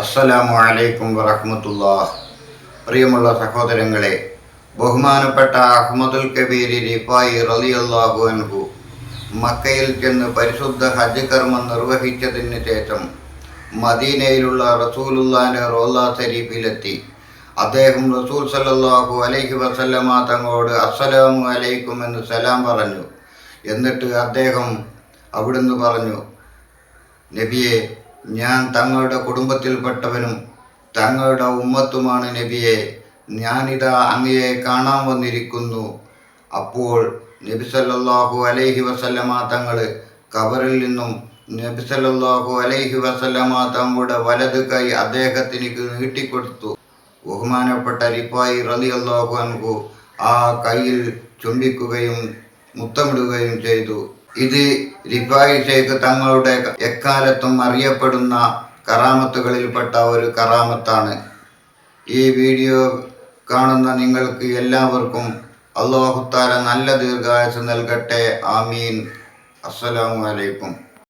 അസ്സലാമു അലൈക്കും വറഹമത്തുള്ള പ്രിയമുള്ള സഹോദരങ്ങളെ ബഹുമാനപ്പെട്ട അഹമ്മദുൽ കബീർ റിഫായി റളിയല്ലാഹു അൻഹു മക്കയിൽ ചെന്ന് പരിശുദ്ധ ഹജ്ജ് കർമ്മം നിർവഹിച്ചതിന് ശേഷം മദീനയിലുള്ള റസൂലുല്ലാന്റെ റോല്ലാ ശരീഫിലെത്തി. അദ്ദേഹം റസൂൽ സല്ലാഹു അലൈഹി വസല്ലമ തങ്ങളോട് അസ്സലാമു അലൈക്കും എന്ന് സലാം പറഞ്ഞു. എന്നിട്ട് അദ്ദേഹം അവിടുന്ന് പറഞ്ഞു നബിയെ ഞാൻ തങ്ങളുടെ കുടുംബത്തിൽപ്പെട്ടവനും തങ്ങളുടെ ഉമ്മത്തുമാണ് നബിയെ. ഞാനിതാ അങ്ങയെ കാണാൻ വന്നിരിക്കുന്നു. അപ്പോൾ നബി സല്ലാഹു അലൈഹി വസല്ലമ തങ്ങൾ കബറിൽ നിന്നും നബി സല്ലാഹു അലൈഹി വസല്ലമ തങ്ങളുടെ വലത് കൈ അദ്ദേഹത്തിന് നീട്ടിക്കൊടുത്തു. ബഹുമാനപ്പെട്ട റിപ്പായി റളിയല്ലാഹു അൻഹു ആ കയ്യിൽ ചുണ്ടിക്കുകയും മുത്തമിടുകയും ചെയ്തു. ഇത് റിഫായി ഷേഖ് തങ്ങളുടെ എക്കാലത്തും അറിയപ്പെടുന്ന കറാമത്തുകളിൽപ്പെട്ട ഒരു കറാമത്താണ്. ഈ വീഡിയോ കാണുന്ന നിങ്ങൾക്ക് എല്ലാവർക്കും അള്ളാഹുത്താല നല്ല ദീർഘായുസ് നൽകട്ടെ. ആമീൻ. അസ്സലാമു അലൈക്കും.